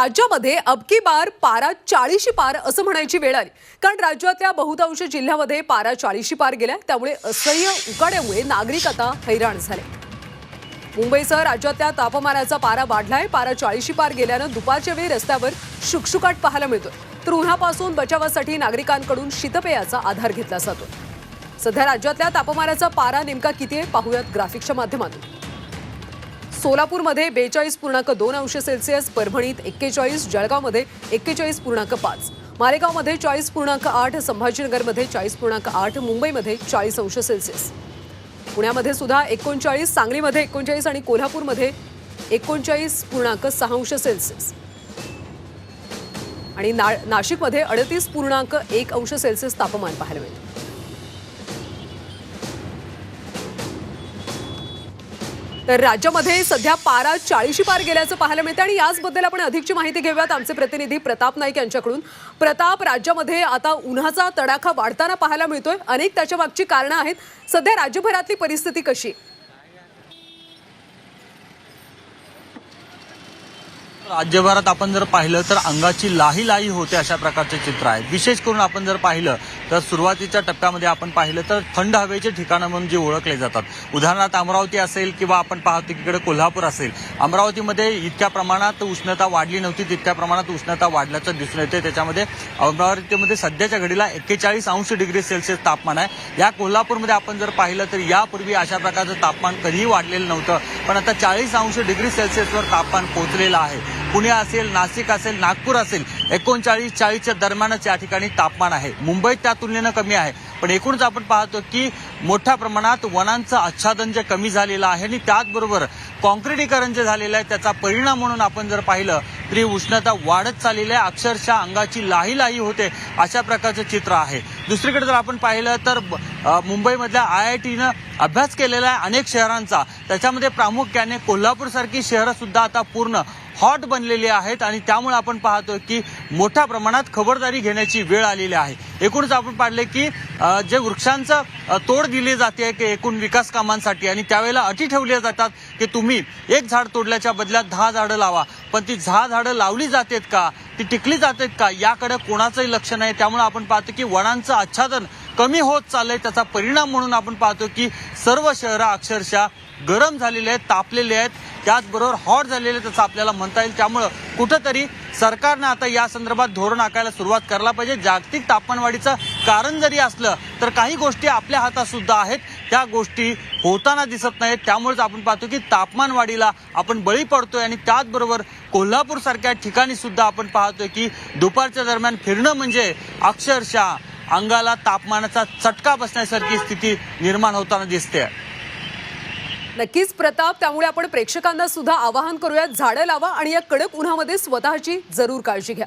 राज्यामध्ये अबकी बार पारा चाळीशी पार असं म्हणायची वेळ आली. कारण राज्यातल्या बहुतांश जिल्ह्यामध्ये पारा चाळीशी पार गेलाय. त्यामुळे असह्य उकाड्यामुळे नागरिक आता हैराण झाले. मुंबईसह राज्यातल्या तापमानाचा पारा वाढलाय. पारा चाळीशी पार गेल्यानं दुपारच्या वेळी रस्त्यावर शुकशुकाट पाहायला मिळतोय. तर उन्हापासून बचावासाठी नागरिकांकडून शीतपेयाचा आधार घेतला जातो सध्या राज्यातल्या तापमानाचा पारा नेमका किती आहे? पाहूयात ग्राफिकच्या माध्यमातून. सोलापूरमध्ये बेचाळीस पूर्णांक दोन अंश सेल्सिअस परभणीत एक्केचाळीस जळगावमध्ये एक्केचाळीस पूर्णांक पाच. मालेगावमध्ये चाळीस पूर्णांक आठ संभाजीनगरमध्ये चाळीस पूर्णांक आठ मुंबईमध्ये चाळीस अंश सेल्सिअस. पुण्यामध्ये सुद्धा एकोणचाळीस सांगलीमध्ये एकोणचाळीस आणि कोल्हापूरमध्ये एकोणचाळीस पूर्णांक सहा अंश सेल्सिअस. आणि ना नाशिकमध्ये अडतीस पूर्णांक एक अंश सेल्सिअस तापमान पाहायला मिळतं. तर राज्यामध्ये सध्या पारा चाळीशी पार गेल्याचं पाहायला मिळतं आणि याचबद्दल आपण अधिकची माहिती घेऊयात. आमचे प्रतिनिधी प्रताप नाईक यांच्याकडून. प्रताप राज्यामध्ये आता उन्हाचा तडाखा वाढताना पाहायला मिळतोय. अनेक त्याच्या मागची कारणं आहेत. सध्या राज्यभरातली परिस्थिती कशी? राज्यभरात आपण जर पाहिलं तर अंगाची लाही लाही होते अशा प्रकारचे चित्र आहे विशेष करून आपण जर पाहिलं तर सुरुवातीच्या टप्प्यामध्ये आपण पाहिलं तर थंड हवेचे ठिकाणं म्हणून जे ओळखले जातात. उदाहरणार्थ अमरावती असेल किंवा आपण पाहतो तिकडे इकडे कोल्हापूर असेल. अमरावतीमध्ये इतक्या प्रमाणात उष्णता वाढली नव्हती तितक्या प्रमाणात उष्णता वाढल्याचं दिसून येते त्याच्यामध्ये अमरावतीमध्ये सध्याच्या घडीला एक्केचाळीस अंश डिग्री सेल्सिअस तापमान आहे. या कोल्हापूरमध्ये आपण जर पाहिलं तर यापूर्वी अशा प्रकारचं तापमान कधीही वाढलेलं नव्हतं. पण आता चाळीस अंश डिग्री सेल्सिअसवर तापमान पोहोचलेलं आहे. पुणे असेल नाशिक असेल नागपूर असेल एकोणचाळीस चाळीसच्या दरम्यानच या ठिकाणी तापमान आहे. मुंबईत त्या तुलनेनं कमी आहे. पण एकूणच आपण पाहतो की मोठ्या प्रमाणात वनांचं आच्छादन जे कमी झालेलं आहे आणि त्याचबरोबर कॉन्क्रिटीकरण जे झालेलं आहे त्याचा परिणाम म्हणून आपण जर पाहिलं तरी उष्णता वाढत चाललेली आहे. अक्षरशः अंगाची लाही लाही होते अशा प्रकारचं चित्र आहे. दुसरीकडे जर आपण पाहिलं तर मुंबईमधल्या आय आय टीनं अभ्यास केलेला आहे अनेक शहरांचा. त्याच्यामध्ये प्रामुख्याने कोल्हापूरसारखी शहरंसुद्धा आता पूर्ण हॉट बनलेली आहेत आणि त्यामुळे आपण पाहतो की मोठ्या प्रमाणात खबरदारी घेण्याची वेळ आलेली आहे. एकूणच आपण पाहिले की जे वृक्षांचं तोड दिली जाते की एकूण विकास कामांसाठी आणि त्यावेळेला अटी ठेवल्या जातात की तुम्ही एक झाड तोडल्याच्या बदल्यात दहा झाडं लावा. पण ती दहा झाडं लावली जातात का? ती टिकली जातात का? याकडे कोणाचंही लक्ष नाही. त्यामुळे आपण पाहतो की वनांचं आच्छादन कमी होत चाललंय त्याचा परिणाम म्हणून आपण पाहतो की सर्व शहरं अक्षरशः गरम झालेले आहेत तापलेले आहेत. त्याचबरोबर हॉट झालेले आहेत असं आपल्याला म्हणता येईल. त्यामुळं कुठंतरी सरकारनं आता या संदर्भात धोरण आखायला सुरुवात करायला पाहिजे. जागतिक तापमानवाढीचं कारण जरी असलं तर काही गोष्टी आपल्या हातात सुद्धा आहेत. त्या गोष्टी होताना दिसत नाहीत. त्यामुळेच आपण पाहतो की तापमानवाढीला आपण बळी पडतोय आणि त्याचबरोबर कोल्हापूरसारख्या ठिकाणी सुद्धा आपण पाहतोय की दुपारच्या दरम्यान फिरणं म्हणजे अक्षरशः अंगाला तापमानाचा चटका बसण्यासारखी स्थिती निर्माण होताना दिसते. नक्कीच प्रताप त्यामुळे आपण प्रेक्षकांना सुद्धा आवाहन करूयात झाडं लावा आणि या कडक उन्हामध्ये स्वतःची जरूर काळजी घ्या.